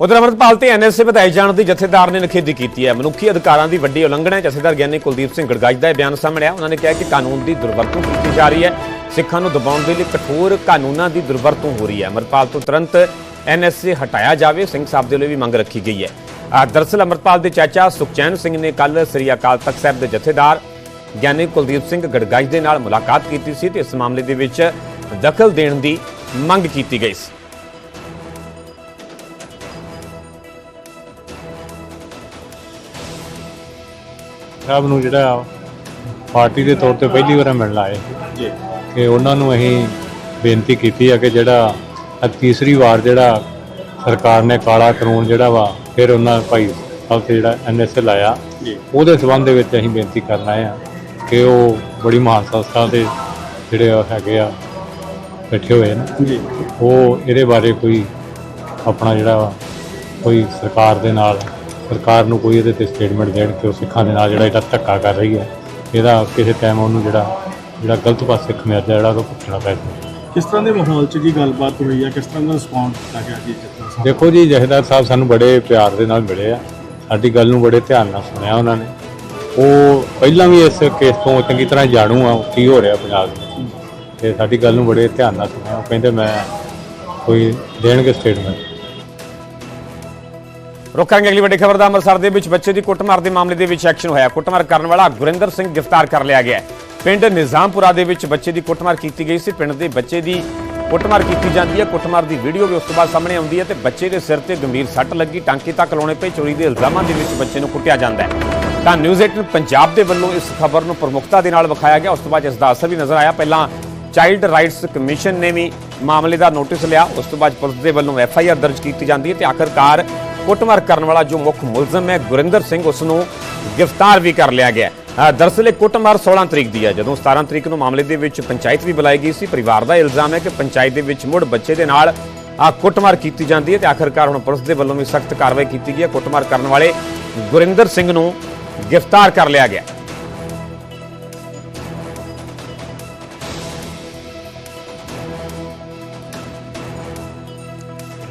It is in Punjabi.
ਉਧਰ ਅਮਰਪਾਲ ਤੇ ਐਨਐਸਏ ਵਧਾਏ ਜਾਣ ਦੀ ਜਥੇਦਾਰ ਨੇ ਨਿਖੇਧੀ ਕੀਤੀ ਹੈ। ਮਨੁੱਖੀ ਅਧਿਕਾਰਾਂ ਦੀ ਵੱਡੀ ਉਲੰਘਣਾ ਹੈ। ਜਥੇਦਾਰ ਗਿਆਨੀ ਕੁਲਦੀਪ ਸਿੰਘ ਗੜਗਾਜ ਦਾ ਇਹ ਬਿਆਨ ਸਾਹਮਣੇ ਆਇਆ। ਉਹਨਾਂ ਨੇ ਕਿਹਾ ਕਿ ਕਾਨੂੰਨ ਦੀ ਦੁਰਵਰਤੋਂ ਕੀਤੀ ਜਾ ਰਹੀ ਹੈ। ਸਿੱਖਾਂ ਨੂੰ ਦਬਾਉਣ ਦੇ ਲਈ ਕਠੋਰ ਕਾਨੂੰਨਾਂ ਦੀ ਦੁਰਵਰਤੋਂ ਹੋ ਰਹੀ ਹੈ। ਅਮਰਪਾਲ ਤੋਂ ਤੁਰੰਤ ਐਨਐਸਏ ਹਟਾਇਆ ਜਾਵੇ। ਸਿੰਘ ਸਾਹਿਬ ਦੇ ਲਈ ਵੀ ਮੰਗ ਰੱਖੀ ਗਈ ਹੈ। ਅਹ ਦਰਅਸਲ ਅਮਰਪਾਲ ਦੇ ਚਾਚਾ ਸੁਖਚੈਨ ਸਿੰਘ ਨੇ ਕੱਲ ਸ੍ਰੀ ਅਕਾਲ ਤਖਤ ਸਾਹਿਬ ਦੇ ਜਥੇਦਾਰ ਗਿਆਨੀ ਕੁਲਦੀਪ ਸਿੰਘ ਗੜਗਾਜ ਦੇ ਨਾਲ ਮੁਲਾਕਾਤ ਕੀਤੀ ਸੀ ਤੇ ਇਸ ਮਾਮਲੇ ਦੇ ਵਿੱਚ ਦਖਲ ਦੇਣ ਦੀ ਮੰਗ ਕੀਤੀ ਗਈ ਸੀ। ਸਾਹਿਬ ਨੂੰ ਜਿਹੜਾ ਪਾਰਟੀ ਦੇ ਤੌਰ ਤੇ ਪਹਿਲੀ ਵਾਰ ਮਿਲਣ ਆਏ। ਜੀ। ਕਿ ਉਹਨਾਂ ਨੂੰ ਅਸੀਂ ਬੇਨਤੀ ਕੀਤੀ ਹੈ ਕਿ ਜਿਹੜਾ ਆਹ ਤੀਸਰੀ ਵਾਰ ਜਿਹੜਾ ਸਰਕਾਰ ਨੇ ਕਾਲਾ ਕਾਨੂੰਨ ਜਿਹੜਾ ਵਾ ਫਿਰ ਉਹਨਾਂ ਭਾਈ ਸਾਹਿਬ ਤੇ ਜਿਹੜਾ ਐਨਐਸਏ ਲਾਇਆ ਜੀ। ਉਹਦੇ ਸਬੰਧ ਦੇ ਵਿੱਚ ਅਸੀਂ ਬੇਨਤੀ ਕਰਨ ਆਏ ਆ ਕਿ ਉਹ ਬੜੀ ਮਹਾਨ ਸੰਸਥਾ ਦੇ ਜਿਹੜੇ ਹੈਗੇ ਆ ਬੈਠੇ ਹੋਏ ਨੇ। ਜੀ। ਉਹ ਇਹਦੇ ਬਾਰੇ ਕੋਈ ਆਪਣਾ ਜਿਹੜਾ ਕੋਈ ਸਰਕਾਰ ਦੇ ਨਾਲ ਸਰਕਾਰ ਨੂੰ ਕੋਈ ਇਹਦੇ ਤੇ ਸਟੇਟਮੈਂਟ ਦੇਣ ਕਿ ਉਹ ਸਿੱਖਾਂ ਦੇ ਨਾਲ ਜਿਹੜਾ ਇਹਦਾ ਧੱਕਾ ਕਰ ਰਹੀ ਹੈ ਇਹਦਾ ਕਿਸੇ ਟਾਈਮ ਉਹਨੂੰ ਜਿਹੜਾ ਜਿਹੜਾ ਗਲਤ ਪਾਸੇ ਖਮਿਆਜਾ ਜਿਹੜਾ ਉਹ ਭੁਗਤਣਾ ਪੈ ਸਕਦਾ ਕਿਸ ਤਰ੍ਹਾਂ ਦੇ ਮਾਹੌਲ 'ਚ ਜੀ ਗੱਲਬਾਤ ਹੋਈ ਹੈ ਕਿਸ ਤਰ੍ਹਾਂ ਦਾ ਰਿਸਪੌਂਸ ਦਿੱਤਾ ਗਿਆ ਜੀ? ਜੱਥਾ ਸਾਹਿਬ ਦੇਖੋ ਜੀ ਜਹੇਦਾਰ ਸਾਹਿਬ ਸਾਨੂੰ ਬੜੇ ਪਿਆਰ ਦੇ ਨਾਲ ਮਿਲੇ ਆ। ਸਾਡੀ ਗੱਲ ਨੂੰ ਬੜੇ ਧਿਆਨ ਨਾਲ ਸੁਣਿਆ ਉਹਨਾਂ ਨੇ। ਉਹ ਪਹਿਲਾਂ ਵੀ ਇਸ ਕੇਸ ਤੋਂ ਚੰਗੀ ਤਰ੍ਹਾਂ ਜਾਣੂ ਆ ਕੀ ਹੋ ਰਿਹਾ ਪੰਜਾਬ ਵਿੱਚ। ਤੇ ਸਾਡੀ ਗੱਲ ਨੂੰ ਬੜੇ ਧਿਆਨ ਨਾਲ ਸੁਣਿਆ। ਉਹ ਕਹਿੰਦੇ ਮੈਂ ਕੋਈ ਦੇਣਗੇ ਸਟੇਟਮੈਂਟ ਰੋਕਾਂਗੇ ਅਗਲੀ ਵੱਡੀ ਖਬਰ ਦਾ ਅੰਮ੍ਰਿਤਸਰ ਦੇ ਵਿੱਚ ਬੱਚੇ ਦੀ ਕੁੱਟਮਾਰ ਦੇ ਮਾਮਲੇ ਦੇ ਵਿੱਚ ਐਕਸ਼ਨ ਹੋਇਆ। ਕੁੱਟਮਾਰ ਕਰਨ ਵਾਲਾ ਗੁਰਿੰਦਰ ਸਿੰਘ ਗ੍ਰਿਫਤਾਰ ਕਰ ਲਿਆ ਗਿਆ ਪਿੰਡ ਨਿਜ਼ਾਮਪੁਰਾ ਦੇ ਵਿੱਚ ਬੱਚੇ ਦੀ ਕੁੱਟਮਾਰ ਕੀਤੀ ਗਈ ਸੀ। ਪਿੰਡ ਦੇ ਬੱਚੇ ਦੀ ਕੁੱਟਮਾਰ ਕੀਤੀ ਜਾਂਦੀ ਹੈ। ਕੁੱਟਮਾਰ ਦੀ ਵੀਡੀਓ ਵੀ ਉਸ ਤੋਂ ਬਾਅਦ ਸਾਹਮਣੇ ਆਉਂਦੀ ਹੈ ਤੇ ਬੱਚੇ ਦੇ ਸਿਰ ਤੇ ਗੰਭੀਰ ਸੱਟ ਲੱਗੀ। ਟਾਂਕੇ ਤੱਕ ਲਾਉਣੇ ਪਏ। ਚੋਰੀ ਦੇ ਇਲਜ਼ਾਮਾਂ ਦੇ ਵਿੱਚ ਬੱਚੇ ਨੂੰ ਕੁੱਟਿਆ ਜਾਂਦਾ ਹੈ। ਤਾਂ ਨਿਊਜ਼ 18 ਪੰਜਾਬ ਦੇ ਵੱਲੋਂ ਇਸ ਖਬਰ ਨੂੰ ਪ੍ਰਮੁਖਤਾ ਦੇ ਨਾਲ ਵਿਖਾਇਆ ਗਿਆ। ਉਸ ਤੋਂ ਬਾਅਦ ਇਸ ਦਾ ਅਸਰ ਵੀ ਨਜ਼ਰ ਆਇਆ। ਪਹਿਲਾਂ ਚਾਈਲਡ ਰਾਈਟਸ ਕਮਿਸ਼ਨ ਨੇ ਵੀ ਮਾਮਲੇ ਦਾ ਨੋਟਿਸ ਲਿਆ। ਉਸ ਤੋਂ ਬਾਅਦ ਪੁਲਿਸ ਦੇ ਵੱਲੋਂ ਐਫ ਆਈ ਆਰ ਦਰਜ ਕੀਤੀ ਜਾਂਦੀ ਹੈ ਤੇ ਆਖਰਕਾਰ ਕੁੱਟਮਾਰ ਕਰਨ ਵਾਲਾ ਜੋ ਮੁੱਖ ਮੁਲਜ਼ਮ ਹੈ, ਗੁਰਿੰਦਰ ਸਿੰਘ ਉਸ ਨੂੰ ਗ੍ਰਿਫਤਾਰ ਵੀ ਕਰ ਲਿਆ ਗਿਆ ਹੈ। ਦਰਅਸਲ ਇਹ ਕੁੱਟਮਾਰ 16 ਤਰੀਕ ਦੀ ਹੈ। ਜਦੋਂ 17 ਤਰੀਕ ਨੂੰ ਮਾਮਲੇ ਦੇ ਵਿੱਚ ਪੰਚਾਇਤ ਵੀ ਬੁਲਾਈ ਗਈ ਸੀ, ਪਰਿਵਾਰ ਦਾ ਇਲਜ਼ਾਮ ਹੈ ਕਿ ਪੰਚਾਇਤ ਦੇ ਵਿੱਚ ਮੁੜ ਬੱਚੇ ਦੇ ਨਾਲ ਆ ਕੁੱਟਮਾਰ ਕੀਤੀ ਜਾਂਦੀ ਹੈ ਤੇ ਆਖਰਕਾਰ ਹੁਣ ਪੁਲਿਸ ਦੇ ਵੱਲੋਂ ਵੀ ਸਖਤ ਕਾਰਵਾਈ ਕੀਤੀ ਗਈ ਹੈ। ਕੁੱਟਮਾਰ ਕਰਨ ਵਾਲੇ ਗੁਰਿੰਦਰ ਸਿੰਘ ਨੂੰ ਗ੍ਰਿਫਤਾਰ ਕਰ ਲਿਆ ਗਿਆ